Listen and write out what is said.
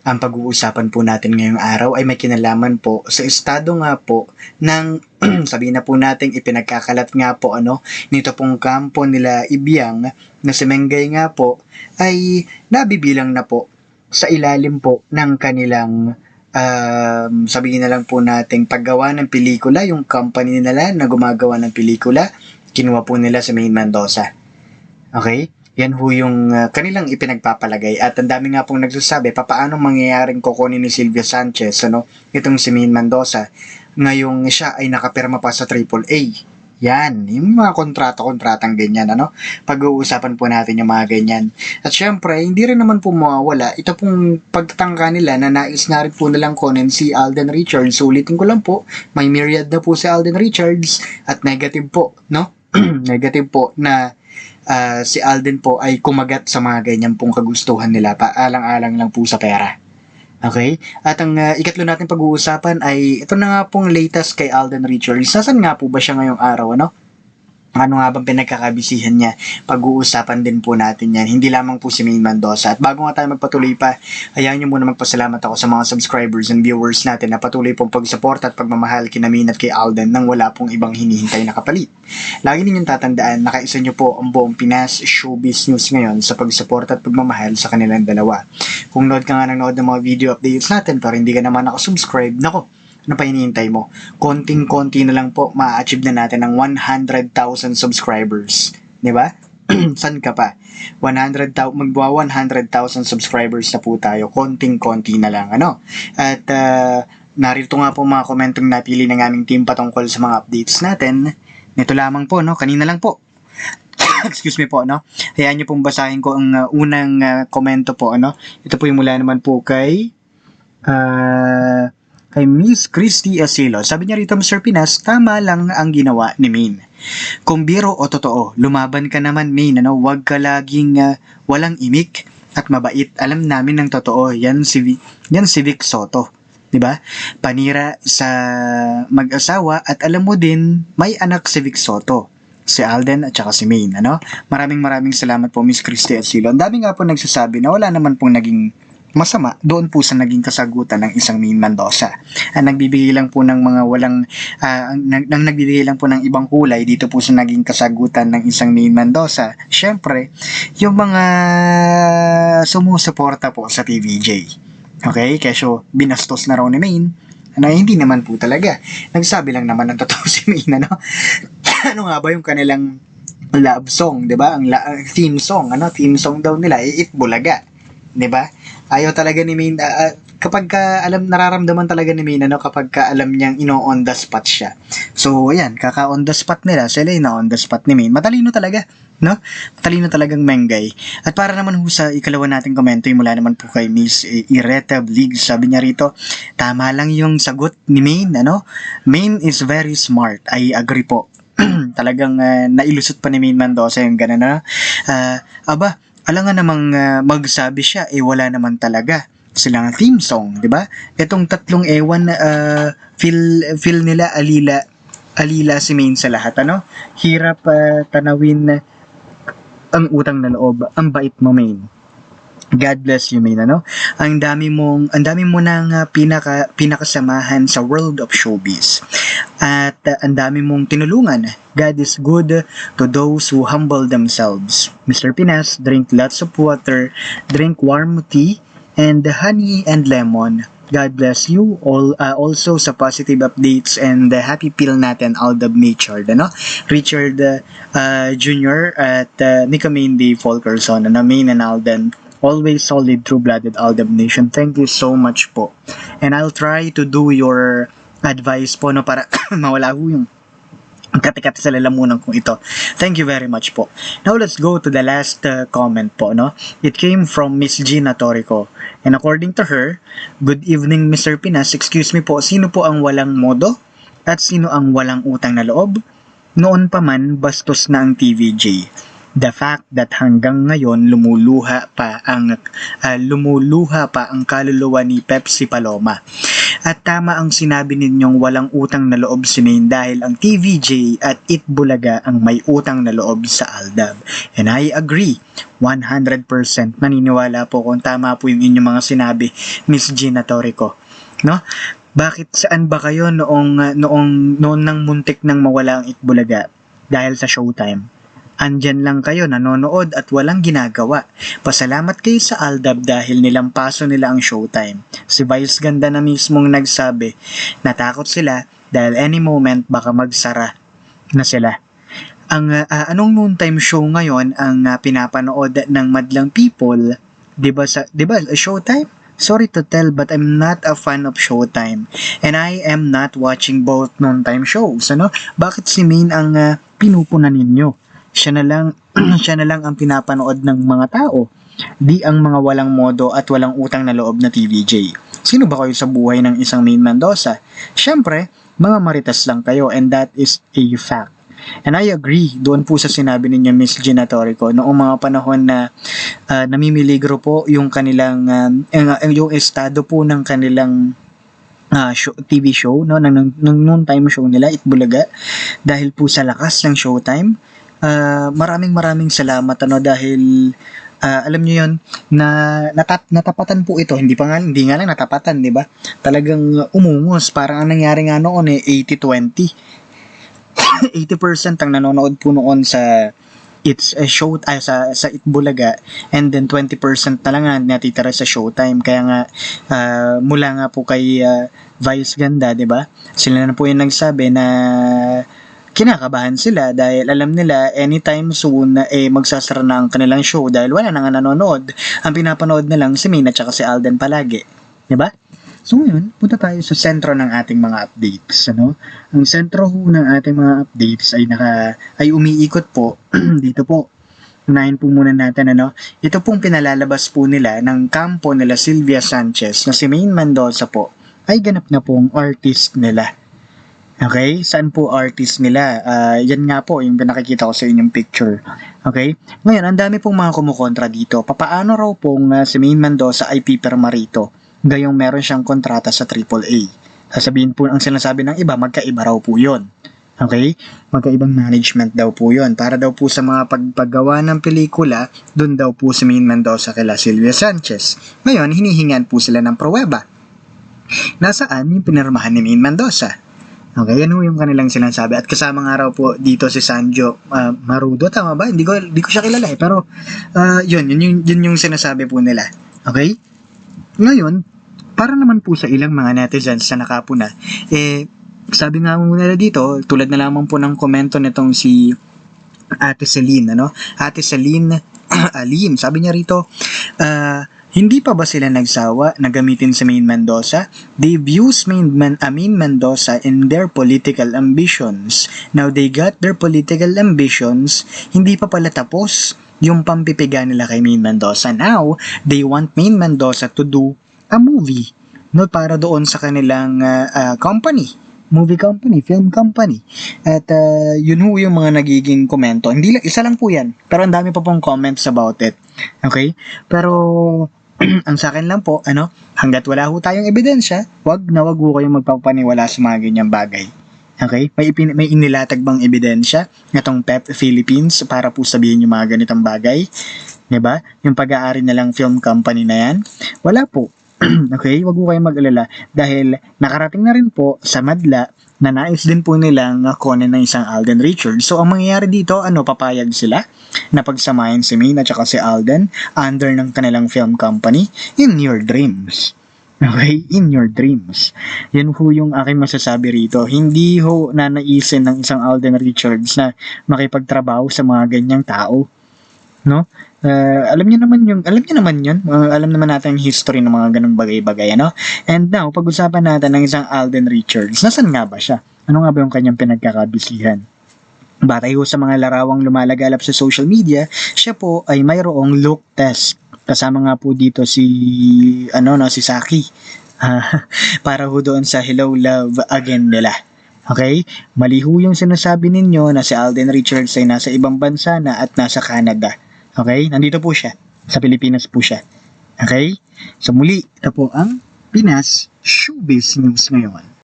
Ang pag-uusapan po natin ngayong araw ay may kinalaman po sa estado nga po ng sabihin na po natin ipinagkakalat nga po ano nito pong kampo nila Ibiyang na si Mengay nga po ay nabibilang na po sa ilalim po ng kanilang um, sabihin na lang po natin paggawa ng pelikula yung company nila na gumagawa ng pelikula. Kinuha po nila sa Maine Mendoza. Okay yan ho yung uh, kanilang ipinagpapalagay. At ang dami nga pong nagsasabi, papaano mangyayaring kukunin ni Silvia Sanchez, ano, itong si Min Mendoza, ngayong siya ay nakapirma pa sa AAA. Yan, yung mga kontrata-kontratang ganyan, ano? Pag-uusapan po natin yung mga ganyan. At syempre, hindi rin naman po mawawala, ito pong pagtangka nila na nais na rin po nilang kunin si Alden Richards. Ulitin ko lang po, may myriad na po si Alden Richards at negative po, no? negative po na uh, si Alden po ay kumagat sa mga ganyan pong kagustuhan nila, paalang-alang lang po sa pera. Okay? At ang uh, ikatlo natin pag-uusapan ay ito na nga pong latest kay Alden Richards. Nasaan nga po ba siya ngayong araw, ano? Ano nga bang pinagkakabisihan niya. Pag-uusapan din po natin yan. Hindi lamang po si Maine Mendoza. At bago nga tayo magpatuloy pa, hayaan niyo muna magpasalamat ako sa mga subscribers and viewers natin na patuloy pong pag-support at pagmamahal kina Maine at kay Alden nang wala pong ibang hinihintay na kapalit. Lagi ninyong tatandaan, nakaisa niyo po ang buong Pinas Showbiz News ngayon sa pag-support at pagmamahal sa kanilang dalawa. Kung nood ka nga ng nood ng mga video updates natin pero hindi ka naman nakasubscribe, nako, ano pa hinihintay mo? Konting-konti na lang po, ma-achieve na natin ang 100,000 subscribers. Ba? San ka pa? 100,000, magbuwa 100,000 subscribers na po tayo. Konting-konti na lang, ano? At, uh, narito nga po mga komentong napili ng aming team patungkol sa mga updates natin. Nito lamang po, no? Kanina lang po. Excuse me po, no? Hayaan niyo pong basahin ko ang uh, unang uh, komento po, ano? Ito po yung mula naman po kay... Uh, kay Miss Christy Asilo. Sabi niya rito, Mr. Pinas, tama lang ang ginawa ni Maine. Kung biro o totoo, lumaban ka naman, Maine. Ano? Huwag ka laging uh, walang imik at mabait. Alam namin ng totoo. Yan si, yan si Vic Soto. 'di ba? Panira sa mag-asawa at alam mo din may anak si Vic Soto si Alden at saka si Maine, ano? Maraming maraming salamat po Miss Christy Asilo. Ang dami nga po nagsasabi na wala naman pong naging masama doon po sa naging kasagutan ng isang Maine Mendoza. Ang nagbibigay lang po ng mga walang uh, nang, nang nagbibigay lang po ng ibang kulay dito po sa naging kasagutan ng isang Maine Mendoza. Syempre, yung mga sumusuporta po sa TVJ. Okay, kesyo binastos na raw ni Maine ano, hindi naman po talaga. Nagsabi lang naman ng totoo si Maine, ano? ano nga ba yung kanilang love song, 'di ba? Ang la- theme song, ano? Theme song daw nila, It Bulaga. 'di ba? Ayaw talaga ni Maine uh, kapag ka alam nararamdaman talaga ni Maine ano kapag ka alam niyang ino on the spot siya. So ayan, kaka on the spot nila, sila na on the spot ni Maine. Matalino talaga, no? Matalino talagang Mengay. At para naman ho sa ikalawa nating komento, yung mula naman po kay Miss Ireta Blig, sabi niya rito, tama lang yung sagot ni Maine, ano? Maine is very smart. I agree po. talagang uh, nailusot pa ni Maine Mendoza yung ganun na. Uh, aba, alam nga namang uh, magsabi siya, eh wala naman talaga silang theme song, 'di ba? Itong tatlong ewan uh, feel feel nila alila alila si Main sa lahat, ano? Hirap uh, tanawin ang utang na loob, ang bait mo Main. God bless you, Main, ano? Ang dami mong, ang dami mo nang uh, pinaka, pinakasamahan sa world of showbiz. At uh, ang dami mong tinulungan. God is good to those who humble themselves. Mr. Pinas, drink lots of water, drink warm tea, and honey and lemon. God bless you all uh, also sa positive updates and uh, happy pill natin Aldab Richard ano Richard uh, Jr. at uh, Nika Mindy Folkerson ano Main and Alden always solid true-blooded Aldab Nation thank you so much po and I'll try to do your advice po no para mawala ho yung katikat sa lalamunan kong ito. Thank you very much po. Now let's go to the last uh, comment po, no? It came from Miss Gina Torico. And according to her, Good evening Mr. Pinas, excuse me po, sino po ang walang modo? At sino ang walang utang na loob? Noon pa man, bastos na ang TVJ. The fact that hanggang ngayon lumuluha pa ang uh, lumuluha pa ang kaluluwa ni Pepsi Paloma. At tama ang sinabi ninyong walang utang na loob si Maine dahil ang TVJ at Itbulaga ang may utang na loob sa Aldab. And I agree, 100% naniniwala po kung tama po yung inyong mga sinabi, Miss Gina Torico. No? Bakit saan ba kayo noong noong noon nang muntik nang mawala ang Itbulaga dahil sa Showtime? Andyan lang kayo nanonood at walang ginagawa. Pasalamat kayo sa Aldab dahil nilampaso nila ang showtime. Si Vice Ganda na mismong nagsabi, natakot sila dahil any moment baka magsara na sila. Ang uh, anong noontime show ngayon ang uh, pinapanood ng madlang people, 'di ba sa 'di ba Showtime? Sorry to tell but I'm not a fan of Showtime and I am not watching both noontime shows. Ano? Bakit si Main ang uh, pinupunan ninyo? Siya na lang siya na lang ang pinapanood ng mga tao di ang mga walang modo at walang utang na loob na TVJ. Sino ba kayo sa buhay ng isang main Mendoza? Siyempre, mga maritas lang kayo and that is a fact. And I agree doon po sa sinabi ninyo Miss Gina Torico noong mga panahon na uh, namimiligro po yung kanilang uh, yung estado po ng kanilang uh, show, TV show no ng, ng, noon time show nila Itbulaga dahil po sa lakas ng Showtime uh, maraming maraming salamat ano dahil uh, alam niyo yon na natap, natapatan po ito. Hindi pa nga hindi nga lang natapatan di ba? Talagang umungos. Parang ang nangyari nga noon eh 80-20 80% ang nanonood po noon sa it's a show ay sa sa Itbulaga. And then 20% na lang ang natitira sa Showtime. Kaya nga uh, mula nga po kay uh, Vice Ganda 'di ba? Sila na po yung nagsabi na kinakabahan sila dahil alam nila anytime soon eh magsasara na ang kanilang show dahil wala na nga nanonood. Ang pinapanood na lang si Mina at si Alden palagi. ba? So ngayon, punta tayo sa sentro ng ating mga updates, ano? Ang sentro ho ng ating mga updates ay naka ay umiikot po dito po. Unahin po muna natin ano. Ito pong pinalalabas po nila ng kampo nila Sylvia Sanchez na si Main Mendoza po ay ganap na pong artist nila. Okay? Saan po artist nila? Uh, yan nga po yung pinakikita ko sa inyong picture. Okay? Ngayon, ang dami pong mga kumukontra dito. Papaano raw pong uh, si Main Mendoza ay Piper Marito? Gayong meron siyang kontrata sa AAA. Sasabihin po ang sinasabi ng iba, magkaiba raw po yon. Okay? Magkaibang management daw po yon. Para daw po sa mga pagpagawa ng pelikula, doon daw po si Main Mendoza kila Silvia Sanchez. Ngayon, hinihingan po sila ng pruweba. Nasaan yung pinirmahan ni Main Mendoza? Okay, yan yung kanilang sinasabi. At kasama nga raw po dito si Sanjo uh, Marudo, tama ba? Hindi ko, hindi ko siya kilala eh. Pero, uh, yun, yun, yun, yun yung sinasabi po nila. Okay? Ngayon, para naman po sa ilang mga netizens na nakapuna, eh, sabi nga mo nila dito, tulad na lamang po ng komento nitong si Ate Celine, ano? Ate Celine Alim, sabi niya rito, uh, hindi pa ba sila nagsawa na gamitin si Main Mendoza? They've used Main, Man, uh, Main Mendoza in their political ambitions. Now they got their political ambitions, hindi pa pala tapos yung pampipiga nila kay Main Mendoza. Now, they want Main Mendoza to do a movie no para doon sa kanilang uh, uh, company movie company, film company. At uh, yun ho yung mga nagiging komento. Hindi lang, isa lang po yan. Pero ang dami pa pong comments about it. Okay? Pero ang sa akin lang po, ano, hanggat wala ho tayong ebidensya, wag na wag ho kayong magpapaniwala sa mga ganyang bagay. Okay? May, ipin, may inilatag bang ebidensya natong PEP Philippines para po sabihin yung mga ganitong bagay? ba? Yung pag-aari na lang film company na yan? Wala po. okay? Wag ho kayong mag-alala dahil nakarating na rin po sa madla na nais din po nilang kunin ng isang Alden Richards. So, ang mangyayari dito, ano, papayag sila na pagsamahin si Maine at si Alden under ng kanilang film company in your dreams. Okay? In your dreams. Yan ho yung aking masasabi rito. Hindi ho nanaisin ng isang Alden Richards na makipagtrabaho sa mga ganyang tao. No? Uh, alam niyo naman yung alam niyo naman yun. Uh, alam naman natin yung history ng mga ganung bagay-bagay, ano? And now, pag-usapan natin ng isang Alden Richards. Nasaan nga ba siya? Ano nga ba yung kanyang pinagkakabisihan? Batay ho sa mga larawang lumalagalap sa social media, siya po ay mayroong look test. Kasama nga po dito si ano no si Saki. Ah, para ho doon sa Hello Love Again nila. Okay? Mali ho yung sinasabi ninyo na si Alden Richards ay nasa ibang bansa na at nasa Canada. Okay? Nandito po siya. Sa Pilipinas po siya. Okay? So muli, ito po ang Pinas Showbiz News ngayon.